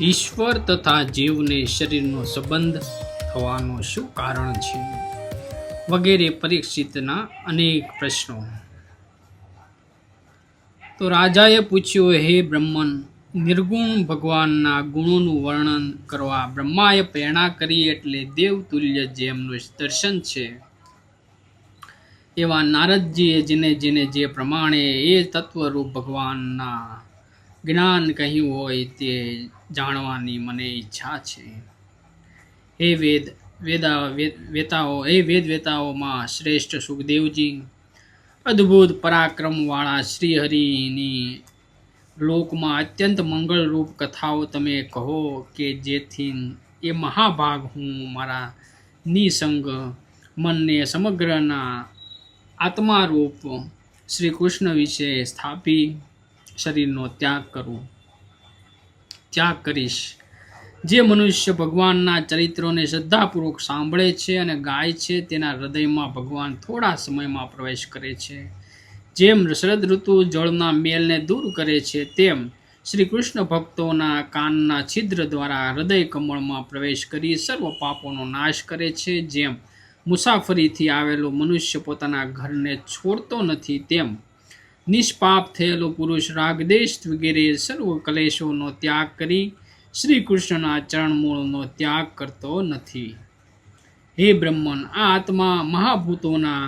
ઈશ્વર તથા જીવને શરીરનો સંબંધ થવાનું શું કારણ છે? વગેરે પરીક્ષિતના અનેક પ્રશ્નો. તો રાજાએ પૂછ્યું, હે બ્રહ્મન, નિર્ગુણ ભગવાનના ગુણોનું વર્ણન કરવા બ્રહ્માએ પ્રેરણા કરી એટલે દેવતુલ્ય જેમનું દર્શન છે. એવા નારદજીએ જેને જેને જે પ્રમાણે એ તત્વરૂપ ભગવાનના જ્ઞાન કહ્યું હોય તે જાણવાની મને ઈચ્છા છે. હે વેદ, વેદા વેતાઓ, હે વેદ વેતાઓમાં શ્રેષ્ઠ સુખદેવજી, અદ્ભુત પરાક્રમવાળા શ્રીહરિની લોકમાં અત્યંત મંગળરૂપ કથાઓ તમે કહો કે જેથી એ મહાભાગ હું મારા નિસંગ મનને સમગ્રના આત્મારૂપ શ્રી કૃષ્ણ વિશે સ્થાપી શરીરનો ત્યાગ કરું ત્યાગ કરીશ. જે મનુષ્ય ભગવાનના ચરિત્રોને શ્રદ્ધાપૂર્વક સાંભળે છે અને ગાય છે, તેના હૃદયમાં ભગવાન થોડા સમયમાં પ્રવેશ કરે છે. જેમ શરદ ઋતુ જળના મેલને દૂર કરે છે, તેમ શ્રી કૃષ્ણ ભક્તોના કાનના છિદ્ર દ્વારા હૃદય કમળમાં પ્રવેશ કરી સર્વ પાપોનો નાશ કરે છે. જેમ મુસાફરીથી આવેલો મનુષ્ય પોતાના ઘરને છોડતો નથી, તેમ નિષ્પાપ થયેલો પુરુષ રાગદેશ વગેરે સર્વ કલેશોનો ત્યાગ કરી શ્રી કૃષ્ણના ચરણમૂળનો ત્યાગ કરતો નથી. હે બ્રહ્મન, આ આત્મા મહાભૂતોના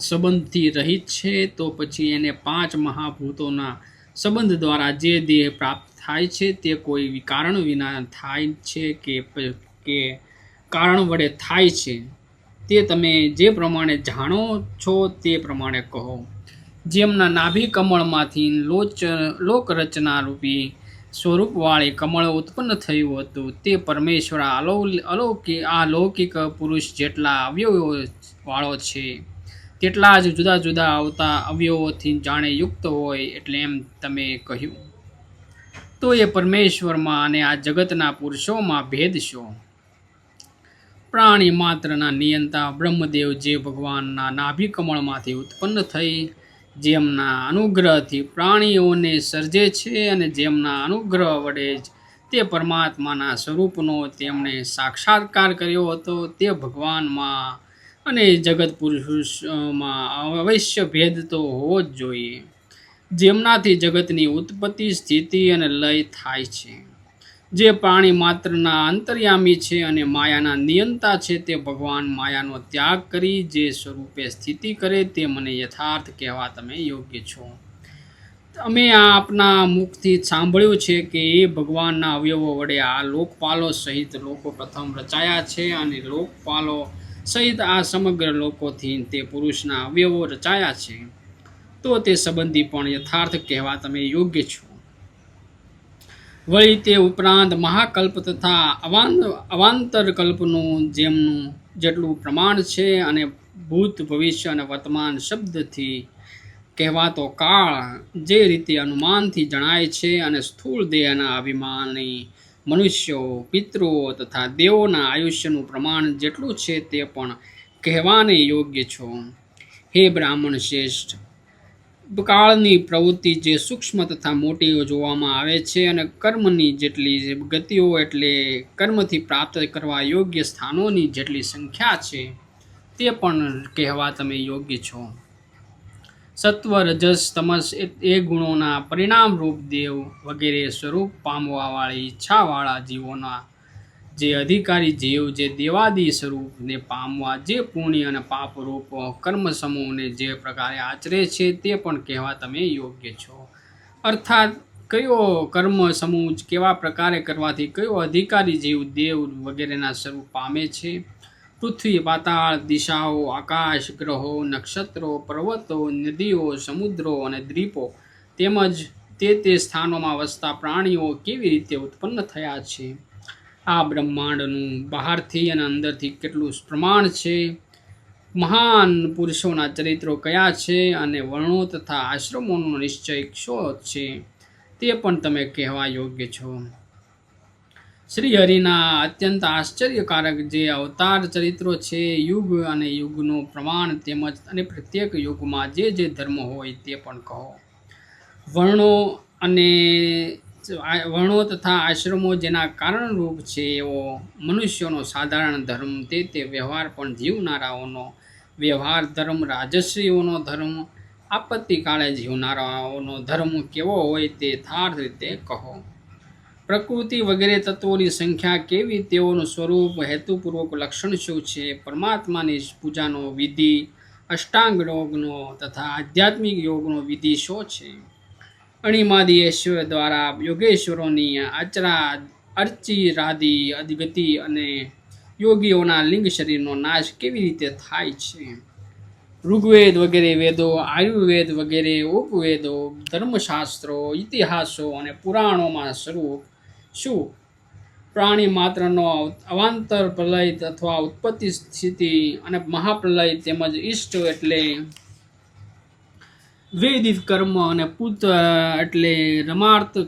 સંબંધથી રહિત છે, તો પછી એને પાંચ મહાભૂતોના સંબંધ દ્વારા જે દેહ પ્રાપ્ત થાય છે, તે કોઈ કારણ વિના થાય છે કે કે કારણ વડે થાય છે, તે તમે જે પ્રમાણે જાણો છો, તે પ્રમાણે કહો. જેમના નાભી કમળમાંથી લોચ, લોકરચના રૂપી સ્વરૂપવાળી કમળ ઉત્પન્ન થયું હતું. તે પરમેશ્વર અલૌ અલૌકિક આ લૌકિક પુરુષ જેટલા અવયવો વાળો છે, તેટલા જ જુદા જુદા આવતા અવયવોથી જાણે યુક્ત હોય એટલે એમ તમે કહ્યું. તો એ પરમેશ્વરમાં અને આ જગતના પુરુષોમાં ભેદ શો? પ્રાણી માત્રના નિયંતા બ્રહ્મદેવ જે ભગવાનના નાભિકમળમાંથી ઉત્પન્ન થઈ જેમના અનુગ્રહથી પ્રાણીઓને સર્જે છે અને જેમના અનુગ્રહ વડે જ તે પરમાત્માના સ્વરૂપનો તેમણે સાક્ષાત્કાર કર્યો હતો, તે ભગવાનમાં અને જગત પુરુષમાં અવશ્ય ભેદ તો હોવો જ જોઈએ. જેમનાથી જગતની ઉત્પત્તિ, સ્થિતિ અને લય થાય છે. જે પ્રાણી માત્રના અંતર્યામી છે અને માયાના નિયંતા છે, તે ભગવાન માયાનો ત્યાગ કરી જે સ્વરૂપે સ્થિતિ કરે, તે મને યથાર્થ કહેવા તમે યોગ્ય છો. અમે આ આપના મુખથી સાંભળ્યું છે કે એ ભગવાનના અવયવો વડે આ લોકપાલો સહિત લોકો પ્રથમ રચાયા છે અને લોકપાલો સહિત આ સમગ્ર લોકોથી તે પુરુષના અવયવો રચાયા છે. તો તે સંબંધી પણ યથાર્થ કહેવા તમે યોગ્ય છો. વળી તે ઉપરાંત મહાકલ્પ તથા અવાંત અવાંતર કલ્પનું જેમનું જેટલું પ્રમાણ છે અને ભૂત ભવિષ્ય અને વર્તમાન શબ્દથી કહેવાતો કાળ જે રીતે અનુમાનથી જણાય છે અને સ્થૂળ દેહના અભિમાની મનુષ્યો પિતૃઓ તથા દેવોના આયુષ્યનું પ્રમાણ જેટલું છે તે પણ કહેવાને યોગ્ય છો. હે બ્રાહ્મણ શ્રેષ્ઠ કાળની પ્રવૃત્તિ જે સૂક્ષ્મ તથા મોટી જોવામાં આવે છે અને કર્મની જેટલી ગતિઓ એટલે કર્મથી પ્રાપ્ત કરવા યોગ્ય સ્થાનોની જેટલી સંખ્યા છે, તે પણ કહેવા તમે યોગ્ય છો. સત્વ, રજસ, તમસ એ ગુણોના પરિણામરૂપ દેવ વગેરે સ્વરૂપ પામવાવાળી ઈચ્છાવાળા જીવોના જે અધિકારી જીવ, જે દેવાદી સ્વરૂપને પામવા, જે પુણ્ય અને પાપરૂપ કર્મ સમૂહને જે પ્રકારે આચરે છે તે પણ કહેવા તમે યોગ્ય છો. અર્થાત, કયો કર્મ સમૂહ કેવા પ્રકારે કરવાથી કયો અધિકારી જીવ, દેવ વગેરેના સ્વરૂપ પામે છે? પૃથ્વી, પાતાળ, દિશાઓ, આકાશ, ગ્રહો, નક્ષત્રો, પર્વતો, નદીઓ, સમુદ્રો અને દ્વીપો તેમજ તે તે સ્થાનોમાં વસતા પ્રાણીઓ કેવી રીતે ઉત્પન્ન થયા છે? આ બ્રહ્માંડનું બહારથી અને અંદરથી કેટલું પ્રમાણ છે? મહાન પુરુષોના ચરિત્રો કયા છે અને વર્ણો તથા આશ્રમોનો નિશ્ચય શો છે? તે પણ તમે કહેવા યોગ્ય છો. શ્રી હરિના અત્યંત આશ્ચર્યકારક જે અવતાર ચરિત્રો છે, યુગ અને યુગનું પ્રમાણ તેમજ અને પ્રત્યેક યુગમાં જે જે ધર્મ હોય તે પણ કહો. વર્ણો અને વર્ણો તથા આશ્રમો જેના કારણરૂપ છે એવો મનુષ્યોનો સાધારણ ધર્મ તે તે વ્યવહાર પણ જીવનારાઓનો વ્યવહાર ધર્મ રાજસ્વીઓનો ધર્મ, આપત્તિકાળે જીવનારાઓનો ધર્મ કેવો હોય તે થાર્થ રીતે કહો. પ્રકૃતિ વગેરે તત્વોની સંખ્યા કેવી તેઓનું સ્વરૂપ, હેતુપૂર્વક લક્ષણ શું છે, પરમાત્માની પૂજાનો વિધિ, અષ્ટાંગ યોગનો તથા આધ્યાત્મિક યોગનો વિધિ શું છે? અણિમાદી ઐશ્વર્ય દ્વારા યોગેશ્વરોની આચરા અર્ચિરાદી અદગતિ અને યોગીઓના લિંગ શરીરનો નાશ કેવી રીતે થાય છે? ઋગ્વેદ વગેરે વેદો, આયુર્વેદ વગેરે ઉપવેદો ધર્મશાસ્ત્રો, ઇતિહાસો અને પુરાણોમાં સ્વરૂપ શું? પ્રાણી માત્રનો અવાંતર પ્રલય અથવા ઉત્પત્તિ સ્થિતિ અને મહાપ્રલય તેમજ ઈષ્ટ એટલે વેદિત કર્મ અને પુત્ર એટલે રમાર્થ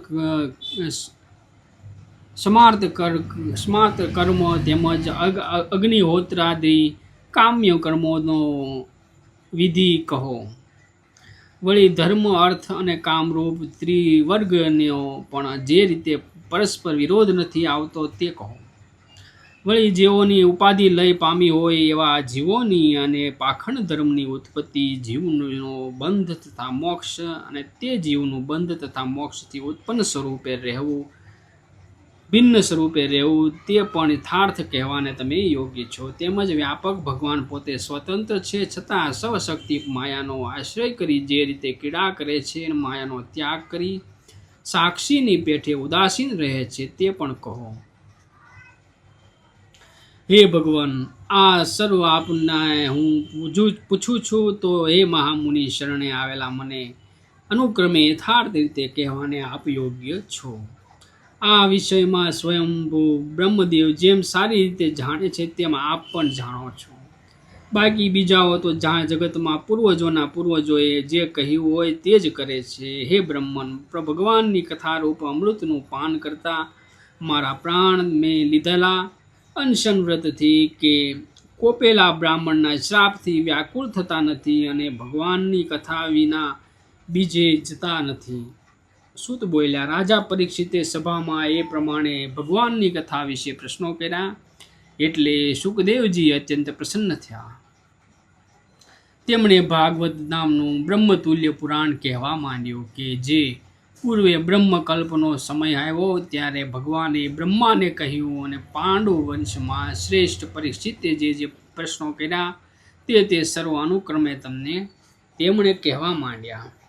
સમાર્થ કર, સ્માર્થ કર્મ તેમજ અગ અગ્નિહોત્રાદિ કામ્ય કર્મોનો વિધિ કહો. વળી ધર્મ, અર્થ અને કામરૂપ ત્રિવર્ગનો પણ જે રીતે પરસ્પર વિરોધ નથી આવતો તે કહો. વળી જેઓની ઉપાધિ લય પામી હોય એવા જીવોની અને પાખંડ ધર્મની ઉત્પત્તિ જીવનો બંધ તથા મોક્ષ અને તે જીવનું બંધ તથા મોક્ષથી ઉત્પન્ન સ્વરૂપે રહેવું, ભિન્ન સ્વરૂપે રહેવું, તે પણ યથાર્થ કહેવાને તમે યોગ્ય છો. તેમજ વ્યાપક ભગવાન પોતે સ્વતંત્ર છે છતાં સવશક્તિ માયાનો આશ્રય કરી જે રીતે ક્રીડા કરે છે માયાનો ત્યાગ કરી સાક્ષીની પેઠે ઉદાસીન રહે છે તે પણ કહો. હે ભગવાન, આ સર્વ આપના હું પૂછું પૂછું છું, તો હે મહામુનિ શરણે આવેલા મને અનુક્રમે યથાર્થ રીતે કહેવાને આપ યોગ્ય છો. આ વિષયમાં સ્વયંભૂ બ્રહ્મદેવ જેમ સારી રીતે જાણે છે, તેમ આપ પણ જાણો છો. બાકી બીજાઓ તો જ્યાં જગતમાં પૂર્વજોના પૂર્વજોએ જે કહ્યું હોય તે જ કરે છે. હે બ્રહ્મન પ્ર- ભગવાનની કથારૂપ અમૃતનું પાન કરતા મારા પ્રાણ મેં લીધેલા અનશન વ્રતથી કે કોપેલા બ્રાહ્મણના શ્રાપથી વ્યાકુળ થતા નથી અને ભગવાનની કથા વિના બીજે જતા નથી. સુત બોલ્યા, રાજા પરીક્ષિતે સભામાં એ પ્રમાણે ભગવાનની કથા વિશે પ્રશ્નો કર્યા. એટલે સુખદેવજી અત્યંત પ્રસન્ન થયા. તેમણે ભાગવત નામનું બ્રહ્મતુલ્ય પુરાણ કહેવા માંડ્યું કે જે પૂર્વે બ્રહ્મકલ્પનો સમય આવ્યો ત્યારે ભગવાને બ્રહ્માને કહ્યું અને પાંડુ વંશમાં શ્રેષ્ઠ પરીક્ષિતે જે જે પ્રશ્નો કર્યા તે તે સર્વ અનુક્રમે તમને તેમણે કહેવા માંડ્યા.